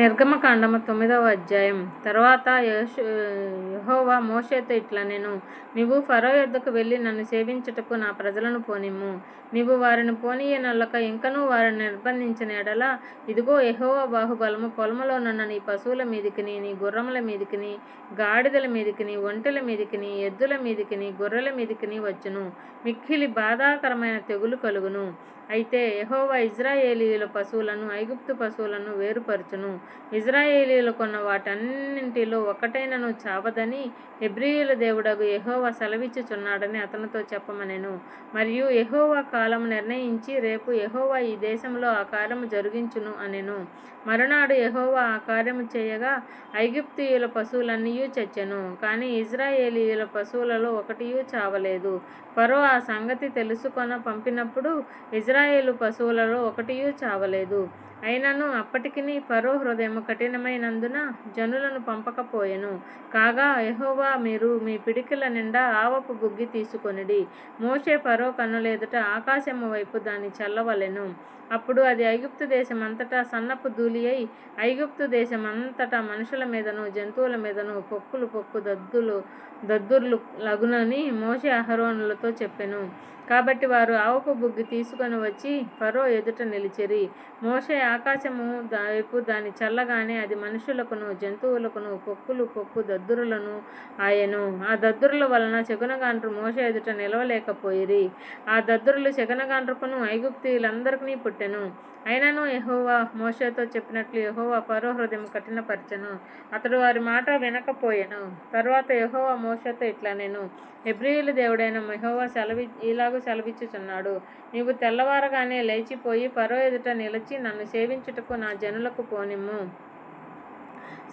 నిర్గమకాండము తొమ్మిదవ అధ్యాయం. తర్వాత యహోవా మోషేతో ఇట్లా నేను నీవు ఫరో యొద్దకు వెళ్ళి నన్ను సేవించుటకు నా ప్రజలను పోనిమ్ము. నీవు వారిని పోనీయనల్లక ఇంకనూ వారిని నిర్బంధించిన ఎడల ఇదిగో యెహోవా బాహుబలము పొలములోనున్న నీ పశువుల మీదికిని నీ గుర్రముల మీదికిని గాడిదల మీదికిని ఒంటెల మీదికిని ఎద్దుల మీదికిని గొర్రెల మీదికిని వచ్చును. మిక్కిలి బాధాకరమైన తెగులు కలుగును. అయితే యహోవా ఇజ్రాయేలీల పశువులను ఐగుప్తు పశువులను వేరుపరచును. ఇజ్రాయేలీయులు కొన్న వాటన్నింటిలో ఒకటైనను చావదని హెబ్రియుల దేవుడగు యహోవా సెలవిచ్చుచున్నాడని అతనితో చెప్పమనెను. మరియు యహోవా కాలం నిర్ణయించి రేపు యహోవా ఈ దేశంలో ఆ కార్యము జరిగించును అనెను. మరునాడు యహోవా ఆ కార్యము చేయగా ఐగుప్తీయుల పశువులన్నీ చచ్చెను కానీ ఇజ్రాయేలీయుల పశువులలో ఒకటియూ చావలేదు. పరో ఆ సంగతి తెలుసుకొన పంపినప్పుడు ఇజ్రాయేలు పశువులలో ఒకటియూ చావలేదు. అయినను అప్పటికిని ఫరో హృదయము కఠినమైనందున జనులను పంపకపోయెను. కాగా ఎహోవా మీరు మీ పిడికిల నిండా ఆవపు బుగ్గి తీసుకొనిడి. మోషే ఫరో కన్నులెదుట ఆకాశము వైపు దాన్ని చల్లవలెను. అప్పుడు అది ఐగుప్తు దేశమంతటా సన్నపు ధూళి అయి ఐగుప్తు దేశమంతటా మనుషుల మీదను జంతువుల మీదను పొక్కులు పొక్కు దద్దులు దద్దుర్లు లగునని మోసే అహరోనులతో చెప్పెను. కాబట్టి వారు ఆవపు బుగ్గి తీసుకొని వచ్చి ఫరో ఎదుట నిలిచిరి. మోసే ఆకాశము వైపు దాని చల్లగానే అది మనుషులకును జంతువులకును పొక్కులు పొక్కు దద్దురులను ఆయను. ఆ దద్దురుల వలన చెగునగాండ్రు మోషే ఎదుట నిలవలేకపోయిరి. ఆ దద్దురులు చెగనగాండ్రుకును ఐగుప్తీయులందరికీ పుట్టెను అయినను ఎహోవా మోషతో చెప్పినట్లు ఎహోవా పరో హృదయం కఠినపరచను. అతడు వారి మాట వినకపోయెను. తర్వాత ఎహోవా మోషతో ఇట్లా నేను హెబ్రియుల దేవుడైన యెహోవా సెలవి ఇలాగూ సెలవిచ్చుచున్నాడు. నీవు తెల్లవారగానే లేచిపోయి పరో ఎదుట నిలిచి నన్ను సేవించుటకు నా జనులకు పోనిమ్ము.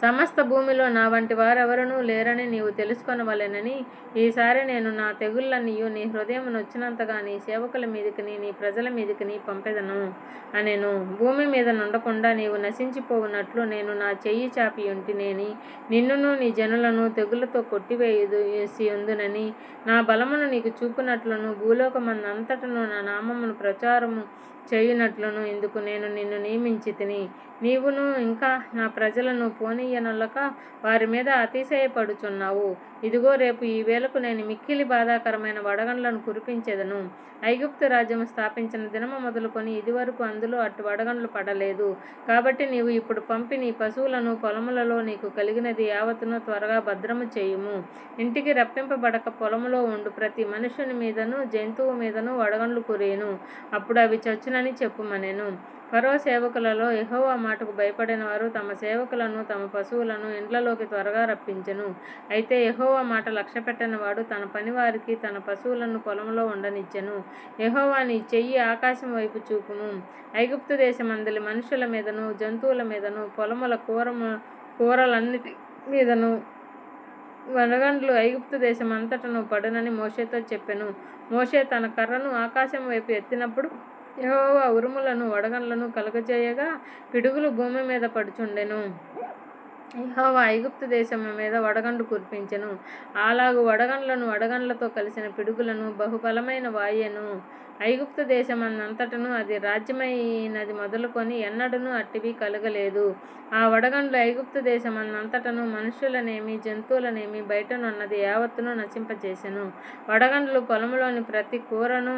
సమస్త భూమిలో నా వంటి వారెవరనూ లేరని నీవు తెలుసుకొనవలెనని ఈసారి నేను నా తెగుళ్ళనియు నీ హృదయం నొచ్చినంతగా నీ సేవకుల మీదకిని నీ ప్రజల మీదకిని పంపెదను అనేను. భూమి మీద నుండకుండా నీవు నశించిపోవునట్లు నేను నా చెయ్యి చాపి ఉంటినేని. నిన్నును నీ జనులను తెగులతో కొట్టివేయుదు ఉందునని నా బలమును నీకు చూపునట్లును భూలోకమందంతటను నా నామమును ప్రచారము చేయునట్లును ఇందుకు నేను నిన్ను నియమించి తిని నీవును ఇంకా నా ప్రజలను పోని పోనీయనొల్లక వారి మీద అతిశయపడుచున్నావు. ఇదిగో రేపు ఈ వేళకు నేను మిక్కిలి బాధాకరమైన వడగండ్లను కురిపించేదను. ఐగుప్తు రాజ్యము స్థాపించిన దినము మొదలుకొని ఇదివరకు అందులో అటు వడగండ్లు పడలేదు. కాబట్టి నీవు ఇప్పుడు పంపి నీ పశువులను పొలములలో నీకు కలిగినది యావత్తును త్వరగా భద్రము చేయుము. ఇంటికి రప్పింపబడక పొలములో ఉండు. ప్రతి మనుషుని మీదను జంతువు మీదను వడగండ్లు కురేను. అప్పుడు అవి చచ్చునని చెప్పుమనెను. ఫరో సేవకులలో ఎహోవా మాటకు భయపడిన వారు తమ సేవకులను తమ పశువులను ఇండ్లలోకి త్వరగా రప్పించెను. అయితే ఎహోవా మాట లక్ష్య వాడు తన పనివారికి తన పశువులను పొలంలో ఉండనిచ్చెను. ఎహోవాని చెయ్యి ఆకాశం వైపు చూపుము ఐగుప్తు దేశమందలి మనుషుల మీదను జంతువుల మీదను పొలముల కూరము కూరలన్నిటి మీదను వనగండ్లు ఐగుప్తు దేశం అంతటను పడునని మోషేతో చెప్పెను. మోషే తన కర్రను ఆకాశం వైపు ఎత్తినప్పుడు యహోవా ఉరుములను వడగండ్లను కలుగజేయగా పిడుగులు భూమి మీద పడుచుండెను. యహోవా ఐగుప్తు దేశం మీద వడగండ్లు కురిపించెను. అలాగు వడగండ్లను వడగండ్లతో కలిసిన పిడుగులను బహుబలమైన వాయెను ఐగుప్తు దేశమన్నంతటను అది రాజ్యమైనది మొదలుకొని ఎన్నడను అట్టివి కలగలేదు. ఆ వడగండ్లు ఐగుప్తు దేశమన్నంతటను మనుషులనేమి జంతువులనేమి బయటనున్నది యావత్తును నశింపచేసెను వడగండ్లు పొలంలోని ప్రతి కూరను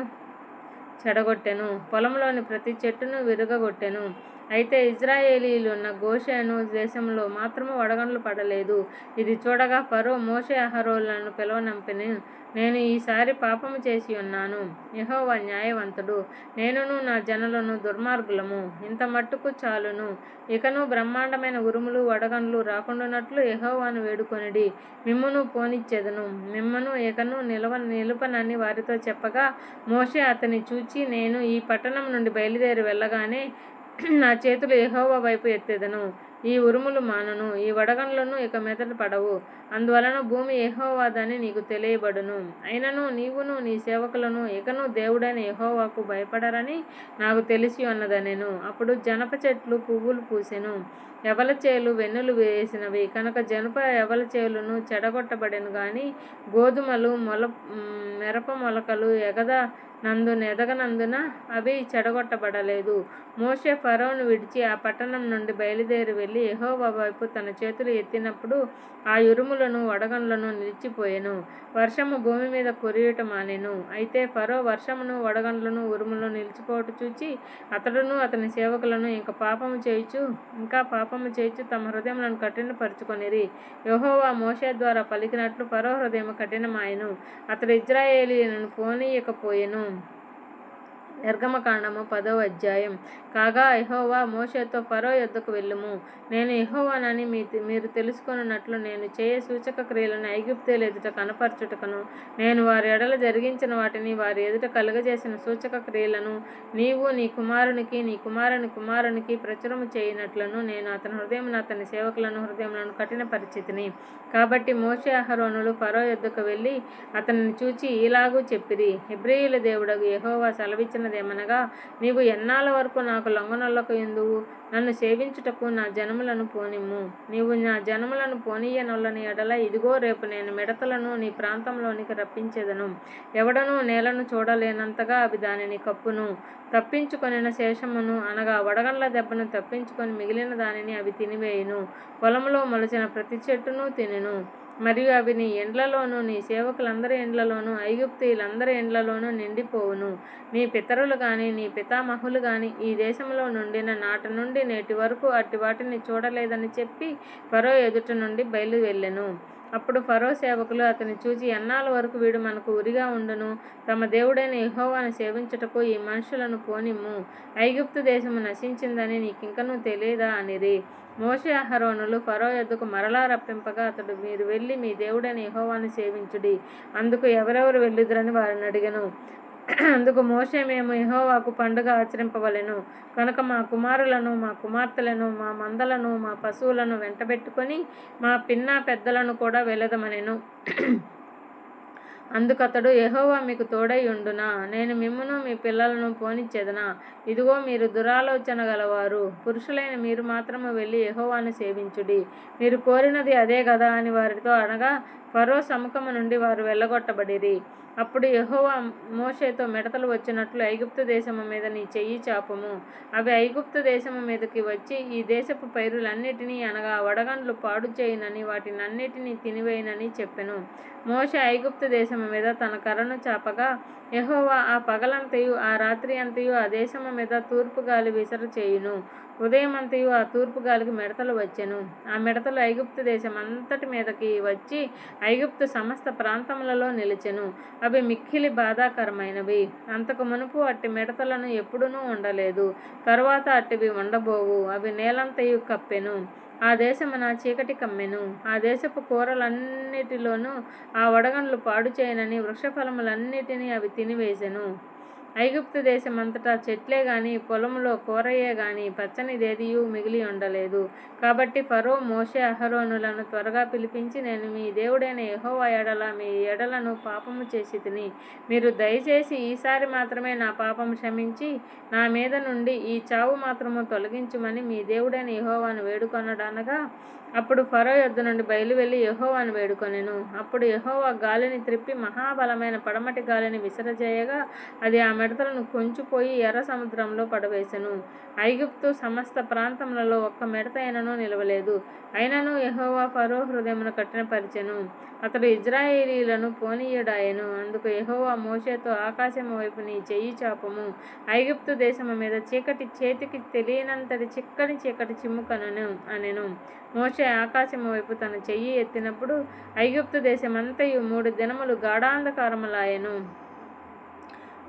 చెడగొట్టెను. పొలంలోని ప్రతి చెట్టును విరగగొట్టెను. అయితే ఇజ్రాయేలీలు ఉన్న గోషేను దేశంలో మాత్రము వడగండ్లు పడలేదు. ఇది చూడగా ఫరో మోషే అహరోలను పిలవనంపిని. నేను ఈసారి పాపము చేసి ఉన్నాను. యెహోవా న్యాయవంతుడు. నేనును నా జనులను దుర్మార్గులము. ఇంత మట్టుకు చాలును. ఇకను బ్రహ్మాండమైన ఉరుములు వడగండ్లు రాకుండానట్లు యహోవాను వేడుకొనిడి మిమ్మును పోనిచ్చెదను. మిమ్మను ఇకను నిలవ నిలుపనని వారితో చెప్పగా మోషే అతని చూచి నేను ఈ పట్టణం నుండి బయలుదేరి వెళ్ళగానే నా చేతులు ఎహోవా వైపు ఎత్తెదను. ఈ ఉరుములు మానను. ఈ వడగండ్లను ఇక మెదట పడవు. అందువలన భూమి యెహోవాదని నీకు తెలియబడును. అయినను నీవును నీ సేవకులను ఇకను దేవుడైన ఎహోవాకు భయపడరని నాకు తెలిసి ఉన్నదనెను. అప్పుడు జనప చెట్లు పువ్వులు పూసెను. ఎవల చేలు వెన్నులు వేసినవి? కనుక జనప ఎవల చేలును చెడగొట్టబడెను కానీ గోధుమలు మొల మిరప మొలకలు ఎగద నందున ఎదగనందున అవి చెడగొట్టబడలేదు. మోషే ఫరోను విడిచి ఆ పట్టణం నుండి బయలుదేరి వెళ్ళి ఎహోవా వైపు తన చేతులు ఎత్తినప్పుడు ఆ ఉరుములను వడగండ్లను నిలిచిపోయెను. వర్షము భూమి మీద కురియటం మానెను. అయితే ఫరో వర్షమును వడగండ్లను ఉరుములను నిలిచిపోవట చూచి అతడును అతని సేవకులను ఇంకా పాపము చేయుచు ఇంకా పాపము చేయుచు తమ హృదయములను కఠినపరుచుకొనిరి. యహోవా మోషే ద్వారా పలికినట్లు ఫరో హృదయం కఠినమాయను. అతడు ఇజ్రాయేలీలను పోనీయకపోయెను. one. నిర్గమకాండము పదవ అధ్యాయం. కాగా ఎహోవా మోషేతో ఫరో యొద్దకు వెళ్ళుము. నేను ఎహోవానని మీ మీరు తెలుసుకున్నట్లు నేను చేయ సూచక క్రియలను ఐగుప్తేలు ఎదుట కనపరచుటకును నేను వారి ఎడల జరిగించిన వాటిని వారి ఎదుట కలుగజేసిన సూచక క్రియలను నీవు నీ కుమారునికి నీ కుమారుని కుమారునికి ప్రచురము చేయనట్లను నేను అతని హృదయం అతని సేవకులను హృదయములను కఠినపరిచితిని. కాబట్టి మోషే అహరోనులు ఫరో యొద్దకు వెళ్ళి అతనిని చూచి ఇలాగూ చెప్పిరి హెబ్రియుల దేవుడగు యెహోవా సెలవిచ్చినదేమనగా నీవు ఎన్నాళ్ళ వరకు నాకు లొంగనొల్లక ఎందువు? నన్ను సేవించుటకు నా జనములను పోనిమ్ము. నీవు నా జనములను పోనీయనొల్లని ఎడల ఇదిగో రేపు నేను మిడతలను నీ ప్రాంతంలోనికి రప్పించేదను. ఎవడనూ నేలను చూడలేనంతగా అవి దానిని కప్పును. తప్పించుకొనిన శేషమును అనగా వడగండ్ల దెబ్బను తప్పించుకొని మిగిలిన దానిని అవి తినివేయును. పొలంలో మొలిచిన ప్రతి చెట్టును తినెను. మరియు అవి నీ ఇండ్లలోనూ నీ సేవకులందరి ఇండ్లలోనూ ఐగుప్తీయులందరి ఇండ్లలోనూ నిండిపోవును. నీ పితరులు కానీ నీ పితామహులు కానీ ఈ దేశంలో నుండిన నాటి నుండి నేటి వరకు అట్టి వాటిని చూడలేదని చెప్పి ఫరో ఎదుట నుండి బయలు వెళ్ళెను. అప్పుడు ఫరో సేవకులు అతని చూచి ఎన్నాళ్ళ వరకు వీడు మనకు ఉరిగా ఉండును? తమ దేవుడైన యహోవాను సేవించుటకు ఈ మనుషులను పోనిమ్ము. ఐగుప్తు దేశము నశించిందని నీకింకనూ తెలియదా? అనిరి. మోషే అహరోనులు ఫరో యొద్దకు మరలా రప్పింపగా అతడు మీరు వెళ్ళి మీ దేవుడని యహోవాను సేవించుడి. అందుకు ఎవరెవరు వెళ్ళుదురని వారిని అడిగను. అందుకు మోషే మేము యహోవాకు పండుగ ఆచరింపవలెను. కనుక మా కుమారులను మా కుమార్తెలను మా మందలను మా పశువులను వెంటబెట్టుకొని మా పిన్న పెద్దలను కూడా వెళ్ళదమనెను అందుకతడు యహోవా మీకు తోడై ఉండునా? నేను మిమ్మును మీ పిల్లలను పోనిచ్చేదనా? ఇదిగో మీరు దురాలోచన గలవారు. పురుషులైన మీరు మాత్రము వెళ్ళి యహోవాను సేవించుడి. మీరు కోరినది అదే కదా అని వారితో అనగా ఫరో సముఖము నుండి వారు వెళ్ళగొట్టబడిరి. అప్పుడు యహోవా మోషేతో మిడతలు వచ్చినట్లు ఐగుప్తు దేశము మీద నీ చెయ్యి చాపము. అవి ఐగుప్తు దేశము మీదకి వచ్చి ఈ దేశపు పైరులన్నిటినీ అనగా వడగండ్లు పాడు చేయనని వాటినన్నిటినీ తినివేయనని చెప్పెను. మోషే ఐగుప్తు దేశము మీద తన కర్రను చాపగా యహోవా ఆ పగలంతయు ఆ రాత్రి అంతయు ఆ దేశము మీద తూర్పు గాలి విసర చేయును ఉదయమంతయు ఆ తూర్పు గాలికి మిడతలు వచ్చెను. ఆ మిడతలు ఐగుప్తు దేశం అంతటి మీదకి వచ్చి ఐగుప్తు సమస్త ప్రాంతములలో నిలిచెను. అవి మిక్కిలి బాధాకరమైనవి. అంతకు మునుపు అట్టి మిడతలను ఎప్పుడునూ ఉండలేదు. తరువాత అట్టివి ఉండబోవు. అవి నేలంతయు కప్పెను. ఆ దేశమున చీకటి కమ్మెను. ఆ దేశపు కూరలన్నిటిలోనూ ఆ వడగండ్లు పాడు చేయనని వృక్షఫలములన్నిటినీ అవి తినివేశెను ఐగుప్తు దేశమంతటా చెట్లే గాని పొలంలో కూరయే గాని పచ్చనిదేదియు మిగిలి ఉండలేదు. కాబట్టి ఫరో మోషే అహరోనులను త్వరగా పిలిపించి నేను మీ దేవుడైన యహోవా ఎడల మీ ఎడలను పాపము చేసి తిని మీరు దయచేసి ఈసారి మాత్రమే నా పాపం క్షమించి నా మీద నుండి ఈ చావు మాత్రము తొలగించమని మీ దేవుడైన యహోవాను వేడుకొనడనగా అప్పుడు ఫరో యొద్ద నుండి బయలు వెళ్ళి వేడుకొనెను. అప్పుడు యహోవా గాలిని త్రిప్పి మహాబలమైన పడమటి గాలిని విసరజేయగా అది ఆమె మిడతలను కొంచిపోయి ఎర్ర సముద్రంలో పడవేశను ఐగుప్తు సమస్త ప్రాంతములలో ఒక్క మిడత అయినను నిలవలేదు. అయినను యహోవా ఫరో హృదయమును కఠినపరిచెను. అతడు ఇజ్రాయేలీలను పోనీయుడాయెను. అందుకు యహోవా మోషేతో ఆకాశము వైపు నీ చెయ్యి చాపము. ఐగుప్తు దేశము మీద చీకటి చేతికి తెలియనంతటి చిక్కని చీకటి చిమ్ముకనను అనెను. మోషే ఆకాశము వైపు తన చెయ్యి ఎత్తినప్పుడు ఐగుప్తు దేశమంతయు మూడు దినములు గాఢాంధకారములాయను.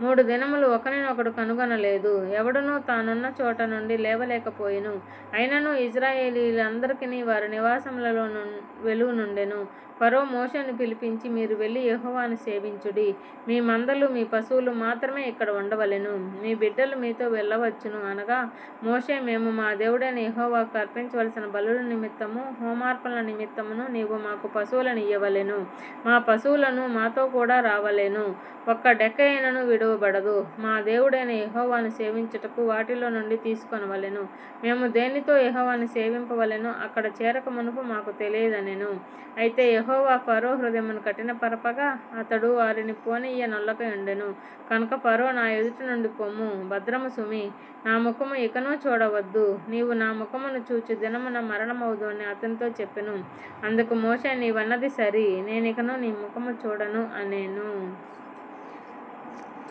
మూడు దినములు ఒకరినొకడు కనుగొనలేదు. ఎవడునూ తానున్న చోట నుండి లేవలేకపోయెను. అయినను ఇజ్రాయేలీలందరికీ వారి నివాసములలో నుం- వెలుగు నుండెను ఫరో మోషను పిలిపించి మీరు వెళ్ళి యహోవాను సేవించుడి. మీ మందలు మీ పశువులు మాత్రమే ఇక్కడ ఉండవలెను. మీ బిడ్డలు మీతో వెళ్ళవచ్చును అనగా మోషే మేము మా దేవుడైన యహోవాకు అర్పించవలసిన బలుల నిమిత్తము హోమార్పణల నిమిత్తమును నీవు మాకు పశువులను ఇవ్వవలెను మా పశువులను మాతో కూడా రావలెను. ఒక్క డెక్క అయినను విడువబడదు. మా దేవుడైన యహోవాను సేవించుటకు వాటిలో నుండి తీసుకొనవలెను. మేము దేనితో యహోవాను సేవింపవలెను? అక్కడ చేరక మునుపు మాకు తెలియదనెను. అయితే యహోవా ఫరో హృదయమును కఠినపరపగా అతడు వారిని పోనీయ నొల్లక ఉండెను కనుక ఫరో నా ఎదుట నుండి పొమ్ము. భద్రము సుమి నా ముఖము ఇకనూ చూడవద్దు. నీవు నా ముఖమును చూచి దినమున మరణమవుదు అని అతనితో చెప్పెను. అందుకు మోషే నీవన్నది సరి. నేనికను నీ ముఖము చూడను అనేను.